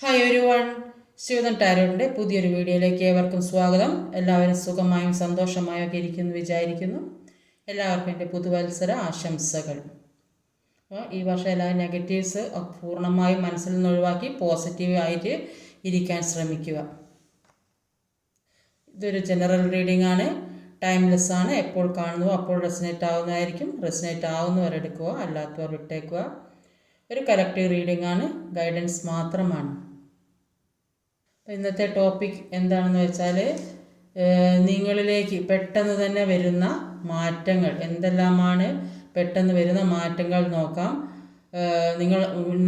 Hi ഒരു one ശിവതൻ ടാരോടിന്റെ പുതിയൊരു വീഡിയോയിലേക്ക് ഏവർക്കും സ്വാഗതം. എല്ലാവരും സുഖമായും സന്തോഷമായും ഒക്കെ ഇരിക്കുന്നു വിചാരിക്കുന്നു. എല്ലാവർക്കും എന്റെ പുതുവത്സര ആശംസകൾ. അപ്പോൾ ഈ വർഷം എല്ലാ നെഗറ്റീവ്സ് പൂർണമായും മനസ്സിൽ നിന്ന് ഒഴിവാക്കി പോസിറ്റീവ് ആയിട്ട് ഇരിക്കാൻ ശ്രമിക്കുക. ഇതൊരു ജനറൽ റീഡിംഗ് ആണ്. ടൈംലെസ് ആണ്. എപ്പോൾ കാണുന്നു അപ്പോൾ റെസിനേറ്റ് ആവുന്നതായിരിക്കും. റെസിനേറ്റ് ആവുന്നവരെടുക്കുക അല്ലാത്തവർ വിട്ടേക്കുക. ഒരു കലക്റ്റീവ് റീഡിംഗ് ആണ് ഗൈഡൻസ് മാത്രമാണ്. അപ്പോൾ ഇന്നത്തെ ടോപ്പിക് എന്താണെന്ന് വെച്ചാൽ നിങ്ങളിലേക്ക് പെട്ടെന്ന് തന്നെ വരുന്ന മാറ്റങ്ങൾ. എന്തെല്ലാമാണ് പെട്ടെന്ന് വരുന്ന മാറ്റങ്ങൾ നോക്കാം. നിങ്ങൾ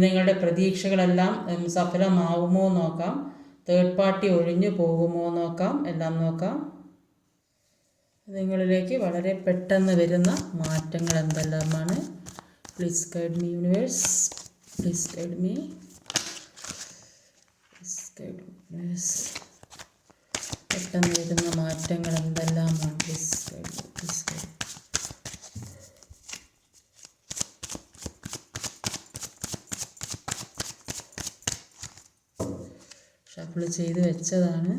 നിങ്ങളുടെ പ്രതീക്ഷകളെല്ലാം സഫലമാവുമോ നോക്കാം. തേർഡ് പാർട്ടി ഒഴിഞ്ഞു പോകുമോ നോക്കാം. എല്ലാം നോക്കാം. നിങ്ങളിലേക്ക് വളരെ പെട്ടെന്ന് വരുന്ന മാറ്റങ്ങൾ എന്തെല്ലാമാണ്? Please guide me universe please guide me please guide universe പെട്ടെന്ന് വരുന്ന മാറ്റങ്ങൾ എന്തെല്ലാമാണ് please guide please guide shuffle ചെയ്ത് വെച്ചതാണ്.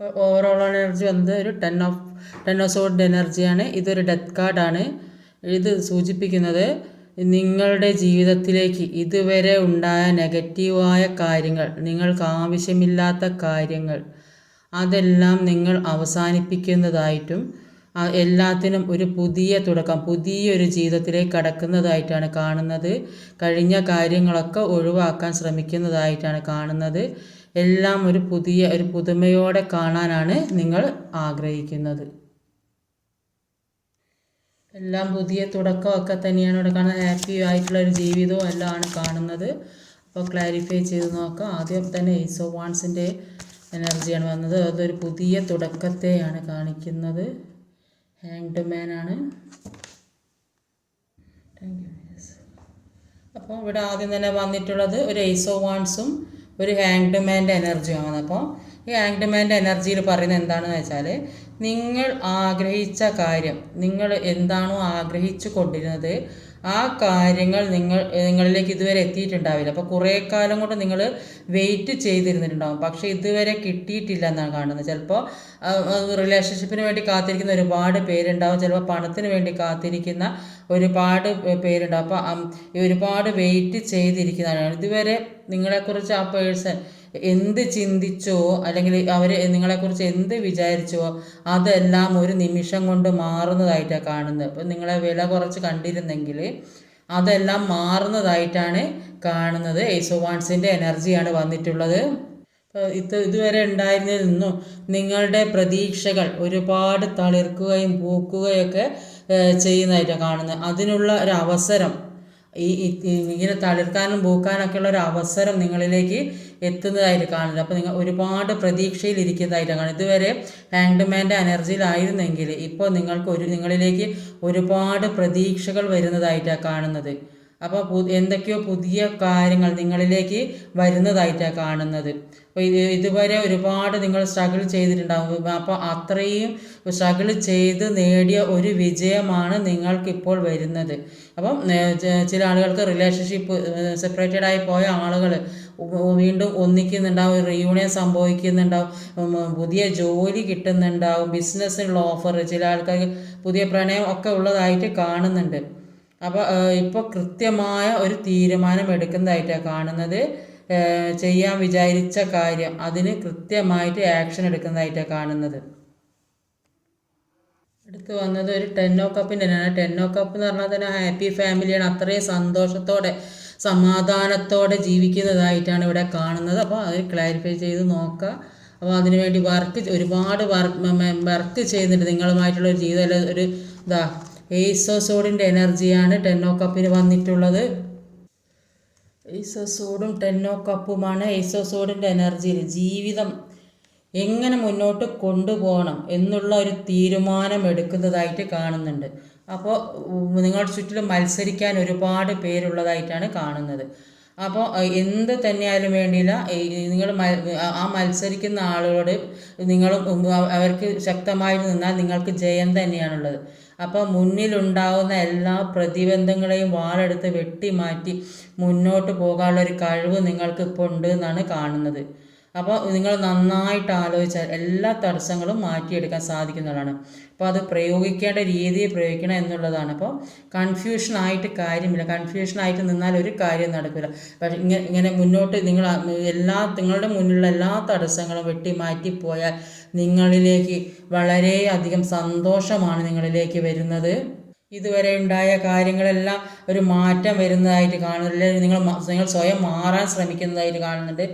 അപ്പോൾ ഓവറോൾ എനർജി വന്നത് ഒരു ten of ten of sword എനർജിയാണ് ഇതൊരു ഡെത്ത് കാർഡാണ് ഇത് സൂചിപ്പിക്കുന്നത് നിങ്ങളുടെ ജീവിതത്തിലേക്ക് ഇതുവരെ ഉണ്ടായ നെഗറ്റീവായ കാര്യങ്ങൾ നിങ്ങൾക്ക് ആവശ്യമില്ലാത്ത കാര്യങ്ങൾ അതെല്ലാം നിങ്ങൾ അവസാനിപ്പിക്കുന്നതായിട്ടും എല്ലാത്തിനും ഒരു പുതിയ തുടക്കം പുതിയൊരു ജീവിതത്തിലേക്ക് കടക്കുന്നതായിട്ടാണ് കാണുന്നത്. കഴിഞ്ഞ കാര്യങ്ങളൊക്കെ ഒഴിവാക്കാൻ ശ്രമിക്കുന്നതായിട്ടാണ് കാണുന്നത്. എല്ലാം ഒരു പുതിയ ഒരു പുതുമയോടെ കാണാനാണ് നിങ്ങൾ ആഗ്രഹിക്കുന്നത്. എല്ലാം പുതിയ തുടക്കമൊക്കെ തന്നെയാണ് ഇവിടെ കാണുന്നത്. ഹാപ്പി ആയിട്ടുള്ള ഒരു ജീവിതവും എല്ലാം കാണുന്നത്. അപ്പോൾ ക്ലാരിഫൈ ചെയ്ത് നോക്കാം. ആദ്യം തന്നെ ഈസോ വാൺസിന്റെ എനർജിയാണ് വന്നത്. അതൊരു പുതിയ തുടക്കത്തെയാണ് കാണിക്കുന്നത്. ഹാങ്ഡ് മാൻ ആണ്. അപ്പോൾ ഇവിടെ ആദ്യം തന്നെ വന്നിട്ടുള്ളത് ഒരു ഐസോ വാൺസും ഒരു ഹാങ്ഡ് മാന്റെ എനർജിയാണ് അപ്പോൾ ഈ ഹാങ്ഡ് മാന്റെ എനർജിയിൽ പറയുന്നത് എന്താണെന്ന് വെച്ചാൽ നിങ്ങൾ ആഗ്രഹിച്ച കാര്യം നിങ്ങൾ എന്താണോ ആഗ്രഹിച്ചു കൊണ്ടിരുന്നത് ആ കാര്യങ്ങൾ നിങ്ങൾ നിങ്ങളിലേക്ക് ഇതുവരെ എത്തിയിട്ടുണ്ടാവില്ല. അപ്പോൾ കുറേ കാലം കൊണ്ട് നിങ്ങൾ വെയിറ്റ് ചെയ്തിരുന്നിട്ടുണ്ടാകും പക്ഷേ ഇതുവരെ കിട്ടിയിട്ടില്ല എന്നാണ് കാണുന്നത്. ചിലപ്പോൾ റിലേഷൻഷിപ്പിന് വേണ്ടി കാത്തിരിക്കുന്ന ഒരുപാട് പേരുണ്ടാവും. ചിലപ്പോൾ പണത്തിന് വേണ്ടി കാത്തിരിക്കുന്ന ഒരുപാട് പേരുണ്ടാവും. അപ്പോൾ ഒരുപാട് വെയിറ്റ് ചെയ്തിരിക്കുന്നതാണ്. ഇതുവരെ നിങ്ങളെക്കുറിച്ച് ആ പേഴ്സൺ എന്ത് ചിന്തിച്ചോ അല്ലെങ്കിൽ അവർ നിങ്ങളെക്കുറിച്ച് എന്ത് വിചാരിച്ചോ അതെല്ലാം ഒരു നിമിഷം കൊണ്ട് മാറുന്നതായിട്ടാണ് കാണുന്നത്. ഇപ്പം നിങ്ങളെ വില കുറച്ച് കണ്ടിരുന്നെങ്കിൽ അതെല്ലാം മാറുന്നതായിട്ടാണ് കാണുന്നത്. ഏസോവാൻസിന്റെ എനർജിയാണ് വന്നിട്ടുള്ളത്. ഇത് ഇതുവരെ ഉണ്ടായിരുന്നതിൽ നിന്നും നിങ്ങളുടെ പ്രതീക്ഷകൾ ഒരുപാട് തളിർക്കുകയും പൂക്കുകയൊക്കെ ചെയ്യുന്നതായിട്ടാണ് കാണുന്നത്. അതിനുള്ള ഒരു അവസരം ഈ ഇങ്ങനെ തളിർക്കാനും പൂക്കാനൊക്കെയുള്ള ഒരു അവസരം നിങ്ങളിലേക്ക് എത്തുന്നതായിട്ട് കാണുന്നത്. അപ്പോൾ നിങ്ങൾ ഒരുപാട് പ്രതീക്ഷയിൽ ഇരിക്കുന്നതായിട്ട് കാണുന്നത് ഇതുവരെ ഹാങ്ഡ്മാന്റെ എനർജിയിലായിരുന്നെങ്കിൽ ഇപ്പോൾ നിങ്ങൾക്ക് ഒരു നിങ്ങളിലേക്ക് ഒരുപാട് പ്രതീക്ഷകൾ വരുന്നതായിട്ടാണ് കാണുന്നത്. അപ്പോൾ എന്തൊക്കെയോ പുതിയ കാര്യങ്ങൾ നിങ്ങളിലേക്ക് വരുന്നതായിട്ടാണ് കാണുന്നത്. അപ്പോൾ ഇത് ഇതുവരെ ഒരുപാട് നിങ്ങൾ സ്ട്രഗിൾ ചെയ്തിട്ടുണ്ടാകും അപ്പോൾ അത്രയും സ്ട്രഗിൾ ചെയ്ത് നേടിയ ഒരു വിജയമാണ് നിങ്ങൾക്കിപ്പോൾ വരുന്നത്. അപ്പം ചില ആളുകൾക്ക് റിലേഷൻഷിപ്പ് സെപ്പറേറ്റഡ് ആയി പോയ ആളുകൾ വീണ്ടും ഒന്നിക്കുന്നുണ്ടാവും റീയൂണിയൻ സംഭവിക്കുന്നുണ്ടാവും പുതിയ ജോലി കിട്ടുന്നുണ്ടാവും ബിസിനസ്സിനുള്ള ഓഫർ ചില ആൾക്കാർക്ക് പുതിയ പ്രണയം ഒക്കെ ഉള്ളതായിട്ട് കാണുന്നുണ്ട്. അപ്പോൾ ഇപ്പോൾ കൃത്യമായ ഒരു തീരുമാനം എടുക്കുന്നതായിട്ടാണ് കാണുന്നത്. ചെയ്യാൻ വിചാരിച്ച കാര്യം അതിന് കൃത്യമായിട്ട് ആക്ഷൻ എടുക്കുന്നതായിട്ടാണ് കാണുന്നത്. അടുത്ത് വന്നത് ഒരു ടെന്നോ കപ്പിന്റെ തന്നെയാണ്. ടെന്നോ കപ്പ് എന്ന് പറഞ്ഞാൽ തന്നെ ഹാപ്പി ഫാമിലിയാണ് അത്രയും സന്തോഷത്തോടെ സമാധാനത്തോടെ ജീവിക്കുന്നതായിട്ടാണ് ഇവിടെ കാണുന്നത്. അപ്പോൾ അത് ക്ലാരിഫൈ ചെയ്ത് നോക്കുക അപ്പോൾ അതിനുവേണ്ടി വർക്ക് ഒരുപാട് വർക്ക് വർക്ക് ചെയ്യുന്നുണ്ട്. നിങ്ങളുമായിട്ടുള്ള ഒരു ജീവിതം. ഒരു ഇതാ ഏസോസോഡിന്റെ എനർജിയാണ് ടെന്നോ കപ്പിന് വന്നിട്ടുള്ളത്. ഏസോസോഡും ടെന്നോ കപ്പുമാണ് ഏസോസോഡിന്റെ എനർജിയിൽ ജീവിതം എങ്ങനെ മുന്നോട്ട് കൊണ്ടുപോകണം എന്നുള്ള ഒരു തീരുമാനം എടുക്കുന്നതായിട്ട് കാണുന്നുണ്ട്. അപ്പോൾ നിങ്ങളുടെ ചുറ്റിലും മത്സരിക്കാൻ ഒരുപാട് പേരുള്ളതായിട്ടാണ് കാണുന്നത്. അപ്പോൾ എന്ത് തന്നെയായാലും വേണ്ടിയില്ല നിങ്ങൾ ആ മത്സരിക്കുന്ന ആളുകളോട് നിങ്ങൾ അവർക്ക് ശക്തമായി നിന്നാൽ നിങ്ങൾക്ക് ജയം തന്നെയാണുള്ളത്. അപ്പോൾ മുന്നിലുണ്ടാവുന്ന എല്ലാ പ്രതിബന്ധങ്ങളെയും വാളെടുത്ത് വെട്ടിമാറ്റി മുന്നോട്ട് പോകാനുള്ള ഒരു കഴിവ് നിങ്ങൾക്ക് ഇപ്പോൾ ഉണ്ട് എന്നാണ് കാണുന്നത്. അപ്പോൾ നിങ്ങൾ നന്നായിട്ട് ആലോചിച്ചാൽ എല്ലാ തടസ്സങ്ങളും മാറ്റിയെടുക്കാൻ സാധിക്കുന്നതാണ്. അപ്പോൾ അത് പ്രയോഗിക്കേണ്ട രീതിയിൽ പ്രയോഗിക്കണം എന്നുള്ളതാണ്. അപ്പോൾ കൺഫ്യൂഷൻ ആയിട്ട് കാര്യമില്ല. കൺഫ്യൂഷൻ ആയിട്ട് നിന്നാൽ ഒരു കാര്യം നടക്കില്ല പക്ഷേ ഇങ്ങനെ ഇങ്ങനെ മുന്നോട്ട് നിങ്ങൾ എല്ലാ നിങ്ങളുടെ മുന്നിലുള്ള എല്ലാ തടസ്സങ്ങളും വെട്ടി മാറ്റി പോയാൽ നിങ്ങളിലേക്ക് വളരെയധികം സന്തോഷമാണ് നിങ്ങളിലേക്ക് വരുന്നത്. ഇതുവരെ ഉണ്ടായ കാര്യങ്ങളെല്ലാം ഒരു മാറ്റം വരുന്നതായിട്ട് കാണുന്നില്ല നിങ്ങൾ നിങ്ങൾ സ്വയം മാറാൻ ശ്രമിക്കുന്നതായിട്ട് കാണുന്നുണ്ട്.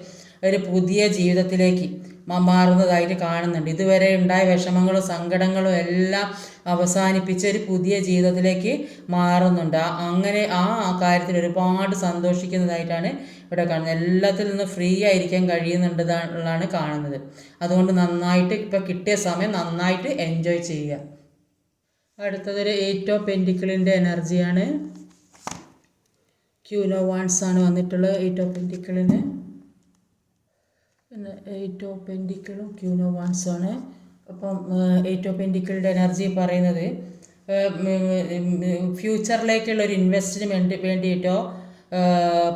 ഒരു പുതിയ ജീവിതത്തിലേക്ക് മാറുന്നതായിട്ട് കാണുന്നുണ്ട്. ഇതുവരെ ഉണ്ടായ വിഷമങ്ങളും സങ്കടങ്ങളും എല്ലാം അവസാനിപ്പിച്ച് ഒരു പുതിയ ജീവിതത്തിലേക്ക് മാറുന്നുണ്ട്. അങ്ങനെ ആ കാര്യത്തിൽ ഒരുപാട് സന്തോഷിക്കുന്നതായിട്ടാണ് ഇവിടെ കാണുന്നത്. എല്ലാത്തിൽ നിന്നും ഫ്രീ ആയിരിക്കാൻ കഴിയുന്നുണ്ടെന്നാണ് കാണുന്നത്. അതുകൊണ്ട് നന്നായിട്ട് ഇപ്പോൾ കിട്ടിയ സമയം നന്നായിട്ട് എൻജോയ് ചെയ്യുക. അടുത്തതൊരു എയ്റ്റ് ഓഫ് പെന്റിക്കിളിന്റെ എനർജിയാണ്. ക്യൂനോ വാൻസ് ആണ് വന്നിട്ടുള്ളത്. എയ്റ്റ് ഓഫ് പെന്റിക്കിളിന് പിന്നെ എയ്റ്റ് ഓഫ് പെന്റിക്കിളും ക്യൂനോ ആണ്. അപ്പം എയ്റ്റ് ഓഫ് പെന്റിക്കിളുടെ എനർജി പറയുന്നത് ഫ്യൂച്ചറിലേക്കുള്ള ഒരു ഇൻവെസ്റ്റിന് വേണ്ടിയിട്ടോ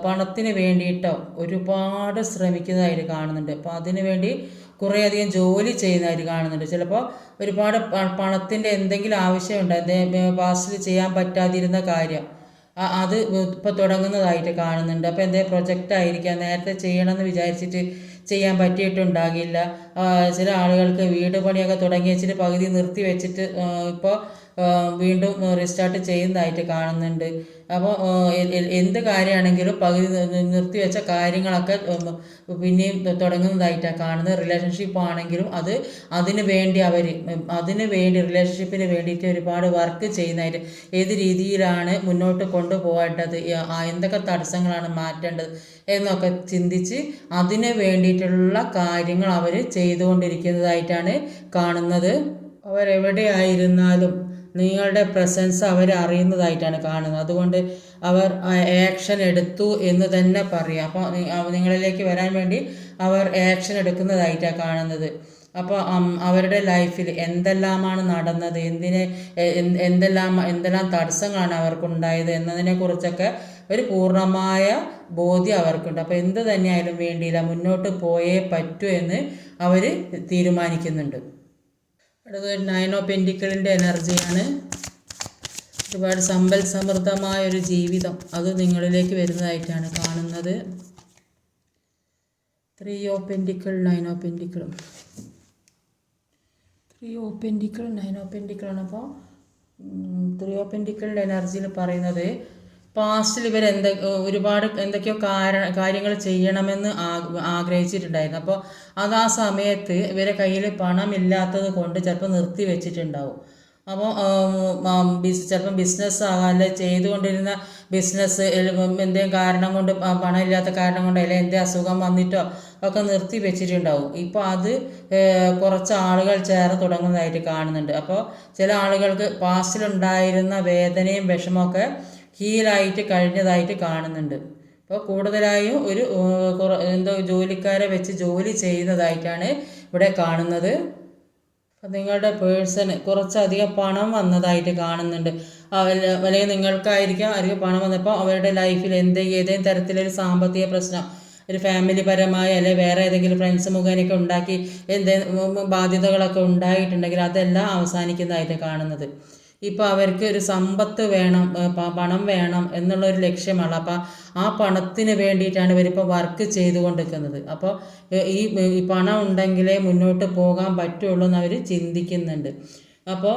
പണത്തിന് വേണ്ടിയിട്ടോ ഒരുപാട് ശ്രമിക്കുന്നതായിട്ട് കാണുന്നുണ്ട്. അപ്പോൾ അതിനു വേണ്ടി കുറേയധികം ജോലി ചെയ്യുന്നതായിട്ട് കാണുന്നുണ്ട്. ചിലപ്പോൾ ഒരുപാട് പണത്തിന്റെ എന്തെങ്കിലും ആവശ്യമുണ്ട്. പാസ്റ്റിൽ ചെയ്യാൻ പറ്റാതിരുന്ന കാര്യം. അത് ഇപ്പോൾ തുടങ്ങുന്നതായിട്ട് കാണുന്നുണ്ട്. അപ്പോൾ എന്തേ പ്രൊജക്റ്റ് ആയിരിക്കാം നേരത്തെ ചെയ്യണമെന്ന് വിചാരിച്ചിട്ട് ചെയ്യാൻ പറ്റിയിട്ടുണ്ടാകില്ല. ചില ആളുകൾക്ക് വീട് പണിയൊക്കെ തുടങ്ങി വെച്ചിട്ട് പകുതി നിർത്തി വെച്ചിട്ട് ഇപ്പോൾ വീണ്ടും റീസ്റ്റാർട്ട് ചെയ്യുന്നതായിട്ട് കാണുന്നുണ്ട്. അപ്പോൾ എന്ത് കാര്യമാണെങ്കിലും പകുതി നിർത്തിവെച്ച കാര്യങ്ങളൊക്കെ പിന്നെയും തുടങ്ങുന്നതായിട്ടാണ് കാണുന്നത്. റിലേഷൻഷിപ്പ് ആണെങ്കിലും അത് അതിന് വേണ്ടി അവർ അതിന് വേണ്ടി റിലേഷൻഷിപ്പിന് വേണ്ടിയിട്ട് ഒരുപാട് വർക്ക് ചെയ്യുന്നതായിട്ട് ഏത് രീതിയിലാണ് മുന്നോട്ട് കൊണ്ടുപോകേണ്ടത് എന്തൊക്കെ തടസ്സങ്ങളാണ് മാറ്റേണ്ടത് എന്നൊക്കെ ചിന്തിച്ച് അതിന് വേണ്ടിയിട്ടുള്ള കാര്യങ്ങൾ അവർ ചെയ്തുകൊണ്ടിരിക്കുന്നതായിട്ടാണ് കാണുന്നത്. അവരെവിടെയായിരുന്നാലും നിങ്ങളുടെ പ്രസൻസ് അവർ അറിയുന്നതായിട്ടാണ് കാണുന്നത്. അതുകൊണ്ട് അവർ ആക്ഷൻ എടുത്തു എന്ന് തന്നെ പറയാം. അപ്പോൾ നിങ്ങളിലേക്ക് വരാൻ വേണ്ടി അവർ ആക്ഷൻ എടുക്കുന്നതായിട്ടാണ് കാണുന്നത്. അപ്പോൾ അവരുടെ ലൈഫിൽ എന്തെല്ലാമാണ് നടന്നത് എന്തിനെ എന്തെല്ലാം എന്തെല്ലാം തടസ്സങ്ങളാണ് അവർക്കുണ്ടായത് എന്നതിനെക്കുറിച്ചൊക്കെ ഒരു പൂർണമായ ബോധ്യം അവർക്കുണ്ട്. അപ്പോൾ എന്ത് തന്നെയായാലും വേണ്ടിയില്ല മുന്നോട്ട് പോയേ പറ്റൂ എന്ന് അവർ തീരുമാനിക്കുന്നുണ്ട്. അടുത്തത് നയൻ ഓഫ് പെന്റിക്കിളിന്റെ എനർജിയാണ്. ഒരുപാട് സമ്പൽ സമൃദ്ധമായ ഒരു ജീവിതം അത് നിങ്ങളിലേക്ക് വരുന്നതായിട്ടാണ് കാണുന്നത്. Three of pentacle nine of പെന്റിക്കിളും three of pentacle nine of പെന്റിക്കിളാണ് അപ്പോൾ ത്രീ ഓ പെന്റിക്കിളിന്റെ എനർജിയിൽ പറയുന്നത് പാസ്റ്റിൽ ഇവർ എന്ത ഒരുപാട് എന്തൊക്കെയോ കാര കാര്യങ്ങൾ ചെയ്യണമെന്ന് ആഗ്രഹിച്ചിട്ടുണ്ടായിരുന്നു. അപ്പോൾ അത് ആ സമയത്ത് ഇവരെ കയ്യിൽ പണമില്ലാത്തത് കൊണ്ട് ചിലപ്പോൾ നിർത്തി വെച്ചിട്ടുണ്ടാവും. അപ്പോൾ ചിലപ്പം ബിസിനസ് ആകാം അല്ലെ ചെയ്തുകൊണ്ടിരുന്ന ബിസിനസ് എന്തെങ്കിലും കാരണം കൊണ്ട് പണമില്ലാത്ത കാരണം കൊണ്ടോ അല്ലെങ്കിൽ എന്തെങ്കിലും അസുഖം വന്നിട്ടോ ഒക്കെ നിർത്തി വെച്ചിട്ടുണ്ടാവും. ഇപ്പോൾ അത് കുറച്ച് ആളുകൾ ചേർന്ന് തുടങ്ങുന്നതായിട്ട് കാണുന്നുണ്ട്. അപ്പോൾ ചില ആളുകൾക്ക് പാസ്റ്റിലുണ്ടായിരുന്ന വേദനയും വിഷമമൊക്കെ ഹീലായിട്ട് കഴിഞ്ഞതായിട്ട് കാണുന്നുണ്ട്. അപ്പോൾ കൂടുതലായും ഒരു എന്തോ ജോലിക്കാരെ വെച്ച് ജോലി ചെയ്യുന്നതായിട്ടാണ് ഇവിടെ കാണുന്നത്. അപ്പം നിങ്ങളുടെ പേഴ്സണ് കുറച്ചധികം പണം വന്നതായിട്ട് കാണുന്നുണ്ട്. അല്ലെങ്കിൽ നിങ്ങൾക്കായിരിക്കാം അധികം പണം വന്നപ്പോൾ അവരുടെ ലൈഫിൽ എന്ത് ഏതെങ്കിലും തരത്തിലൊരു സാമ്പത്തിക പ്രശ്നം ഒരു ഫാമിലി പരമായ അല്ലെങ്കിൽ വേറെ ഏതെങ്കിലും ഫ്രണ്ട്സ് മുഖേനയൊക്കെ ഉണ്ടാക്കി എന്തെങ്കിലും ബാധ്യതകളൊക്കെ ഉണ്ടായിട്ടുണ്ടെങ്കിൽ അതെല്ലാം അവസാനിക്കുന്നതായിട്ട് കാണുന്നത്. ഇപ്പോൾ അവർക്ക് ഒരു സമ്പത്ത് വേണം പണം വേണം എന്നുള്ള ഒരു ലക്ഷ്യമാണ്. അപ്പോൾ ആ പണത്തിന് വേണ്ടിയിട്ടാണ് ഇവരിപ്പോൾ വർക്ക് ചെയ്തുകൊണ്ടിരിക്കുന്നത്. അപ്പോൾ ഈ പണം ഉണ്ടെങ്കിലേ മുന്നോട്ട് പോകാൻ പറ്റുള്ളൂ എന്ന് അവർ ചിന്തിക്കുന്നുണ്ട് അപ്പോൾ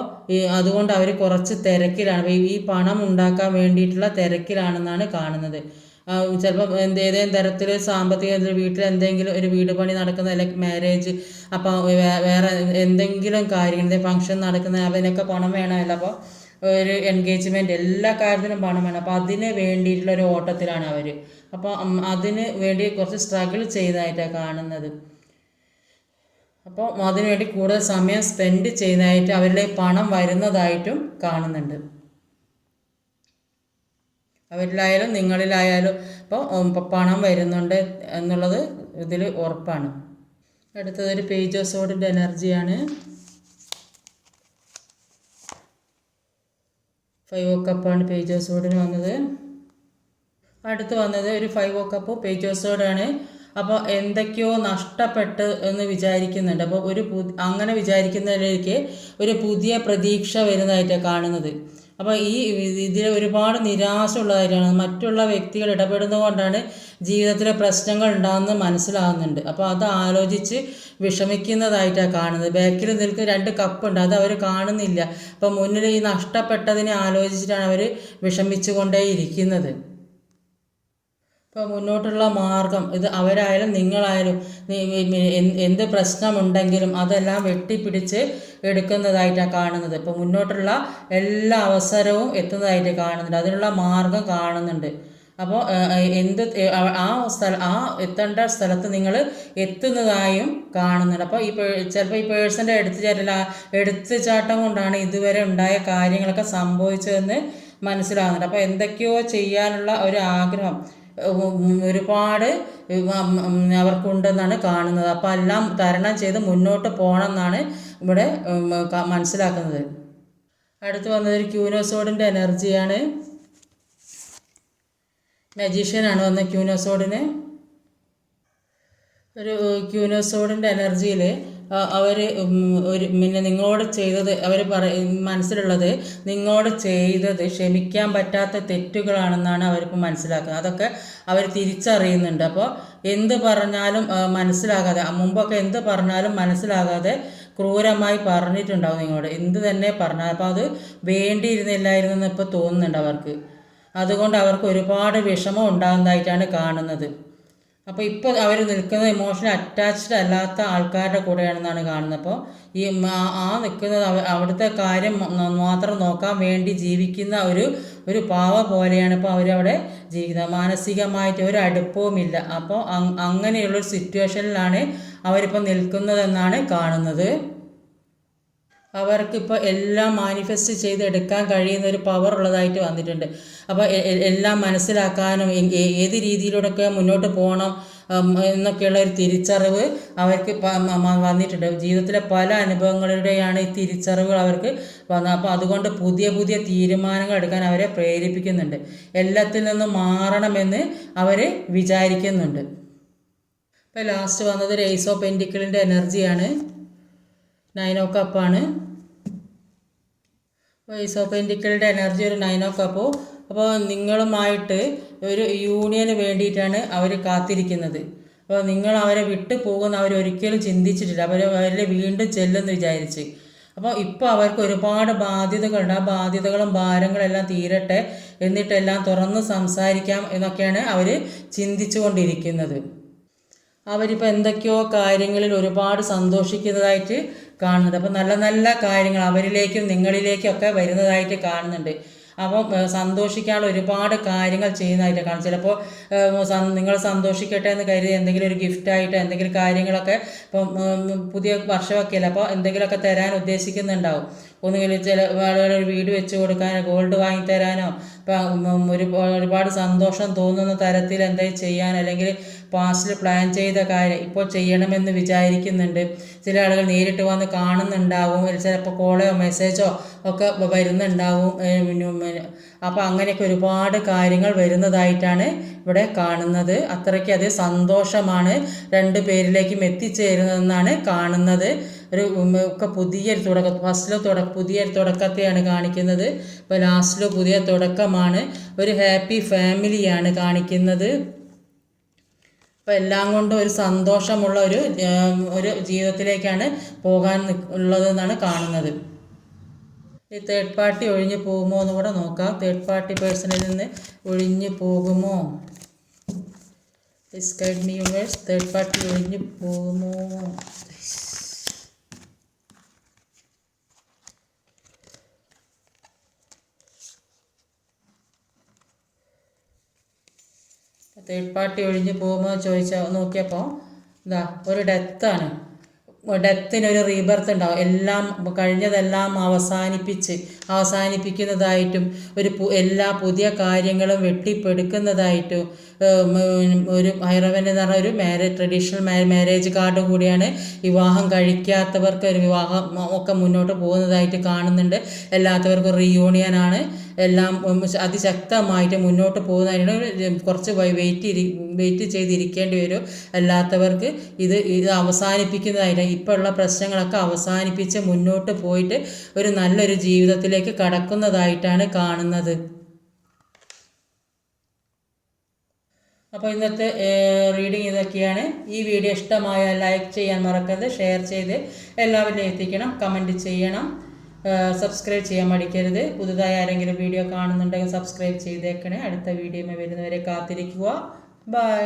അതുകൊണ്ട് അവർ കുറച്ച് തിരക്കിലാണ്. ഈ പണം ഉണ്ടാക്കാൻ വേണ്ടിയിട്ടുള്ള തിരക്കിലാണെന്നാണ് കാണുന്നത്. ചിലപ്പോൾ ഏതെങ്കിലും തരത്തിൽ സാമ്പത്തിക വീട്ടിൽ എന്തെങ്കിലും ഒരു വീട് പണി നടക്കുന്ന അല്ലെങ്കിൽ മാരേജ് അപ്പോൾ വേറെ എന്തെങ്കിലും എന്തെങ്കിലും ഫംഗ്ഷൻ നടക്കുന്ന അതിനൊക്കെ പണം വേണമല്ലോ. അപ്പോൾ ഒരു എൻഗേജ്മെന്റ് എല്ലാ കാര്യത്തിനും പണം വേണം. അപ്പോൾ അതിന് വേണ്ടിയിട്ടുള്ള ഒരു ഓട്ടത്തിലാണ് അവർ അപ്പോൾ അതിന് വേണ്ടി കുറച്ച് സ്ട്രഗിൾ ചെയ്തതായിട്ടാണ് കാണുന്നത്. അപ്പോൾ അതിനുവേണ്ടി കൂടുതൽ സമയം സ്പെൻഡ് ചെയ്യുന്നതായിട്ട് അവരുടെ പണം വരുന്നതായിട്ടും കാണുന്നുണ്ട്. അവരിലായാലും നിങ്ങളിലായാലും ഇപ്പോൾ പണം വരുന്നുണ്ട് എന്നുള്ളത് ഇതിൽ ഉറപ്പാണ്. അടുത്തതൊരു സോഡിന്റെ എനർജിയാണ് ഫൈവ് ഓ കപ്പാണ് പേജ് ഓഫ് സോഡിന് വന്നത്. അടുത്ത് വന്നത് ഒരു five of cup page of സോഡാണ് അപ്പോൾ എന്തൊക്കെയോ നഷ്ടപ്പെട്ട് എന്ന് വിചാരിക്കുന്നുണ്ട്. അപ്പോൾ ഒരു അങ്ങനെ വിചാരിക്കുന്നതിലേക്ക് ഒരു പുതിയ പ്രതീക്ഷ വരുന്നതായിട്ടാണ് കാണുന്നത്. അപ്പോൾ ഈ ഇതിൽ ഒരുപാട് നിരാശ ഉള്ള കാര്യമാണ് മറ്റുള്ള വ്യക്തികൾ ഇടപെടുന്നത് കൊണ്ടാണ് ജീവിതത്തിലെ പ്രശ്നങ്ങൾ ഉണ്ടാകുന്നത് മനസ്സിലാകുന്നുണ്ട്. അപ്പോൾ അത് ആലോചിച്ച് വിഷമിക്കുന്നതായിട്ടാണ് കാണുന്നത്. ബാക്കിൽ നിൽക്കുന്ന രണ്ട് കപ്പുണ്ട് അത് അവർ കാണുന്നില്ല. അപ്പോൾ മുന്നിൽ ഈ നഷ്ടപ്പെട്ടതിനെ ആലോചിച്ചിട്ടാണ് അവർ വിഷമിച്ചു ഇപ്പോൾ മുന്നോട്ടുള്ള മാർഗം ഇത് അവരായാലും നിങ്ങളായാലും എന്ത് പ്രശ്നമുണ്ടെങ്കിലും അതെല്ലാം വെട്ടിപ്പിടിച്ച് എടുക്കുന്നതായിട്ടാണ് കാണുന്നത്. ഇപ്പോൾ മുന്നോട്ടുള്ള എല്ലാ അവസരവും എത്തുന്നതായിട്ട് കാണുന്നുണ്ട്. അതിനുള്ള മാർഗം കാണുന്നുണ്ട്. അപ്പോൾ എന്ത് ആ സ്ഥല ആ എത്തേണ്ട സ്ഥലത്ത് നിങ്ങൾ എത്തുന്നതായും കാണുന്നുണ്ട്. അപ്പോൾ ഈ ചിലപ്പോൾ ഈ പേഴ്സന്റെ എടുത്തു എടുത്തുചാട്ടം എടുത്തു ചാട്ടം കൊണ്ടാണ് ഇതുവരെ ഉണ്ടായ കാര്യങ്ങളൊക്കെ സംഭവിച്ചതെന്ന് മനസ്സിലാകുന്നുണ്ട്. അപ്പോൾ എന്തൊക്കെയോ ചെയ്യാനുള്ള ഒരു ആഗ്രഹം. ഒരുപാട് അവർക്കുണ്ടെന്നാണ് കാണുന്നത്. അപ്പോൾ എല്ലാം തരണം ചെയ്ത് മുന്നോട്ട് പോകണം എന്നാണ് ഇവിടെ മനസ്സിലാക്കുന്നത്. അടുത്ത് വന്നത് ഒരു ക്യൂനോസോഡിന്റെ എനർജിയാണ്. മജീഷ്യനാണ് വന്ന ക്യൂനോസോഡിന്. ഒരു ക്യൂനോസോഡിന്റെ എനർജിയിൽ അവർ ഒരു പിന്നെ നിങ്ങളോട് ചെയ്തത് അവർ പറ മനസ്സിലുള്ളത് നിങ്ങളോട് ചെയ്തത് ക്ഷമിക്കാൻ പറ്റാത്ത തെറ്റുകളാണെന്നാണ് അവരിപ്പോൾ മനസ്സിലാക്കുന്നത്. അതൊക്കെ അവർ തിരിച്ചറിയുന്നുണ്ട്. അപ്പോൾ എന്ത് പറഞ്ഞാലും മനസ്സിലാകാതെ മുമ്പൊക്കെ എന്ത് പറഞ്ഞാലും മനസ്സിലാകാതെ ക്രൂരമായി പറഞ്ഞിട്ടുണ്ടാവും നിങ്ങളോട്. എന്ത് തന്നെ പറഞ്ഞാൽ അപ്പോൾ അത് വേണ്ടിയിരുന്നില്ലായിരുന്നു എന്ന് ഇപ്പോൾ തോന്നുന്നുണ്ട് അവർക്ക്. അതുകൊണ്ട് അവർക്ക് ഒരുപാട് വിഷമം ഉണ്ടാകുന്നതായിട്ടാണ് കാണുന്നത്. അപ്പോൾ ഇപ്പോൾ അവർ നിൽക്കുന്നത് ഇമോഷണൽ അറ്റാച്ച്ഡ് അല്ലാത്ത ആൾക്കാരുടെ കൂടെയാണെന്നാണ് കാണുന്നത്. അപ്പോൾ ഈ ആ നിൽക്കുന്നത് അവിടുത്തെ കാര്യം മാത്രം നോക്കാൻ വേണ്ടി ജീവിക്കുന്ന ഒരു ഒരു പാവ പോലെയാണ് ഇപ്പോൾ അവരവിടെ ജീവിക്കുന്നത്. മാനസികമായിട്ട് ഒരു അടുപ്പവുമില്ല അപ്പോൾ അങ്ങനെയുള്ളൊരു സിറ്റുവേഷനിലാണ് അവരിപ്പോൾ നിൽക്കുന്നതെന്നാണ് കാണുന്നത്. അവർക്കിപ്പോൾ എല്ലാം മാനിഫെസ്റ്റ് ചെയ്തെടുക്കാൻ കഴിയുന്ന ഒരു പവർ ഉള്ളതായിട്ട് വന്നിട്ടുണ്ട്. അപ്പോൾ എല്ലാം മനസ്സിലാക്കാനും ഏത് രീതിയിലൂടെയൊക്കെ മുന്നോട്ട് പോകണം എന്നൊക്കെയുള്ള ഒരു തിരിച്ചറിവ് അവർക്ക് വന്നിട്ടുണ്ട്. ജീവിതത്തിലെ പല അനുഭവങ്ങളുടെയാണ് ഈ തിരിച്ചറിവുകൾ അവർക്ക് വന്നത്. അപ്പോൾ അതുകൊണ്ട് പുതിയ പുതിയ തീരുമാനങ്ങൾ എടുക്കാൻ അവരെ പ്രേരിപ്പിക്കുന്നുണ്ട്. എല്ലാത്തിൽ നിന്നും മാറണമെന്ന് അവർ വിചാരിക്കുന്നുണ്ട്. ഇപ്പോൾ ലാസ്റ്റ് വന്നത് ഒരു ഏസ് ഓഫ് പെന്റിക്കിളിന്റെ എനർജിയാണ് നയൻ ഓ കപ്പാണ് പെന്റിക്കളുടെ എനർജി ഒരു നയൻ ഓ കപ്പ് അപ്പോൾ നിങ്ങളുമായിട്ട് ഒരു യൂണിയന് വേണ്ടിയിട്ടാണ് അവർ കാത്തിരിക്കുന്നത്. അപ്പോൾ നിങ്ങൾ അവരെ വിട്ടു പോകുന്ന അവർ ഒരിക്കലും ചിന്തിച്ചിട്ടില്ല. അവർ അവരെ വീണ്ടും ചെല്ലുമെന്ന് വിചാരിച്ച്. അപ്പോൾ ഇപ്പോൾ അവർക്ക് ഒരുപാട് ബാധ്യതകളുണ്ട്. ആ ബാധ്യതകളും ഭാരങ്ങളെല്ലാം തീരട്ടെ എന്നിട്ടെല്ലാം തുറന്ന് സംസാരിക്കാം എന്നൊക്കെയാണ് അവർ ചിന്തിച്ചു കൊണ്ടിരിക്കുന്നത് അവരിപ്പോൾ എന്തൊക്കെയോ കാര്യങ്ങളിൽ ഒരുപാട് സന്തോഷിക്കുന്നതായിട്ട് കാണുന്നുണ്ട് അപ്പോൾ നല്ല നല്ല കാര്യങ്ങൾ അവരിലേക്കും നിങ്ങളിലേക്കും ഒക്കെ വരുന്നതായിട്ട് കാണുന്നുണ്ട്. അപ്പം സന്തോഷിക്കാനുള്ള ഒരുപാട് കാര്യങ്ങൾ ചെയ്യുന്നതായിട്ട് കാണും. ചിലപ്പോൾ നിങ്ങൾ സന്തോഷിക്കട്ടെ എന്ന് കരുതി എന്തെങ്കിലും ഒരു ഗിഫ്റ്റായിട്ട് എന്തെങ്കിലും കാര്യങ്ങളൊക്കെ ഇപ്പം പുതിയ വർഷമൊക്കെ അല്ല അപ്പോൾ എന്തെങ്കിലുമൊക്കെ തരാൻ ഉദ്ദേശിക്കുന്നുണ്ടാവും. ഒന്നുകിൽ ചില ആളുകൾ ഒരു വീട് വെച്ച് കൊടുക്കാനോ ഗോൾഡ് വാങ്ങിത്തരാനോ ഇപ്പം ഒരു ഒരുപാട് സന്തോഷം തോന്നുന്ന തരത്തിൽ എന്തെങ്കിലും ചെയ്യാൻ അല്ലെങ്കിൽ പാസ്റ്റിൽ പ്ലാൻ ചെയ്ത കാര്യം ഇപ്പോൾ ചെയ്യണമെന്ന് വിചാരിക്കുന്നുണ്ട്. ചില ആളുകൾ നേരിട്ട് വന്ന് കാണുന്നുണ്ടാവും. ചിലപ്പോൾ കോളോ മെസ്സേജോ ഒക്കെ വരുന്നുണ്ടാവും. അപ്പോൾ അങ്ങനെയൊക്കെ ഒരുപാട് കാര്യങ്ങൾ വരുന്നതായിട്ടാണ് ഇവിടെ കാണുന്നത്. അത്രയ്ക്ക് അത് സന്തോഷമാണ്. രണ്ട് പേരിലേക്കും എത്തിച്ചേരുന്നതെന്നാണ് കാണുന്നത്. ഒരു ഒക്കെ പുതിയൊരു തുടക്കം ഫസ്റ്റിലെ തുടക്ക പുതിയൊരു തുടക്കത്തെയാണ് കാണിക്കുന്നത്. ഇപ്പോൾ ലാസ്റ്റിൽ പുതിയ തുടക്കമാണ്. ഒരു ഹാപ്പി ഫാമിലിയാണ് കാണിക്കുന്നത്. അപ്പോൾ എല്ലാം കൊണ്ടും ഒരു സന്തോഷമുള്ള ഒരു ഒരു ജീവിതത്തിലേക്കാണ് പോകാൻ ഉള്ളതെന്നാണ് കാണുന്നത്. ഈ തേർഡ് പാർട്ടി ഒഴിഞ്ഞു പോകുമോ എന്ന് കൂടെ നോക്കാം. തേർഡ് പാർട്ടി പേഴ്സണിൽ നിന്ന് ഒഴിഞ്ഞു പോകുമോ? ഡിസ്കൈഡ് മീ യൂണിവേഴ്സ് തേർഡ് പാർട്ടി ഒഴിഞ്ഞു പോകുമോ? തേർഡ് പാർട്ടി ഒഴിഞ്ഞ് പോകുമോ ചോദിച്ചാൽ നോക്കിയപ്പോൾ ഇതാ ഒരു ഡെത്താണ് ഡെത്തിനൊരു റീബർത്ത് ഉണ്ടാവും. എല്ലാം കഴിഞ്ഞതെല്ലാം അവസാനിപ്പിച്ച് അവസാനിപ്പിക്കുന്നതായിട്ടും ഒരു എല്ലാ പുതിയ കാര്യങ്ങളും വെട്ടിപ്പെടുക്കുന്നതായിട്ടും ഒരു ഹൈറവൻ എന്ന് പറഞ്ഞ ഒരു മാരേജ് ട്രഡീഷണൽ മാരേജ് കാർഡ് കൂടിയാണ് വിവാഹം കഴിക്കാത്തവർക്ക് ഒരു വിവാഹം ഒക്കെ മുന്നോട്ട് പോകുന്നതായിട്ട് കാണുന്നുണ്ട്. എല്ലാത്തവർക്കും റീയൂണിയൻ ആണ്. എല്ലാം അതിശക്തമായിട്ട് മുന്നോട്ട് പോകുന്നതിന് കുറച്ച് വെയിറ്റ് വെയിറ്റ് ചെയ്തിരിക്കേണ്ടി വരും. അല്ലാത്തവർക്ക് ഇത് ഇത് അവസാനിപ്പിക്കുന്നതായിട്ട് ഇപ്പോൾ ഉള്ള പ്രശ്നങ്ങളൊക്കെ അവസാനിപ്പിച്ച് മുന്നോട്ട് പോയിട്ട് ഒരു നല്ലൊരു ജീവിതത്തിലേക്ക് കടക്കുന്നതായിട്ടാണ് കാണുന്നത്. അപ്പോൾ ഇന്നത്തെ റീഡിങ് ഇതൊക്കെയാണ്. ഈ വീഡിയോ ഇഷ്ടമായാൽ ലൈക്ക് ചെയ്യാൻ മറക്കരുത് ഷെയർ ചെയ്ത് എല്ലാവരിലും എത്തിക്കണം കമന്റ് ചെയ്യണം. സബ്സ്ക്രൈബ് ചെയ്യാൻ മടിക്കരുത്. പുതുതായി ആരെങ്കിലും വീഡിയോ കാണുന്നുണ്ടെങ്കിൽ സബ്സ്ക്രൈബ് ചെയ്തേക്കണേ. അടുത്ത വീഡിയോ വരുന്നവരെ കാത്തിരിക്കുക. ബൈ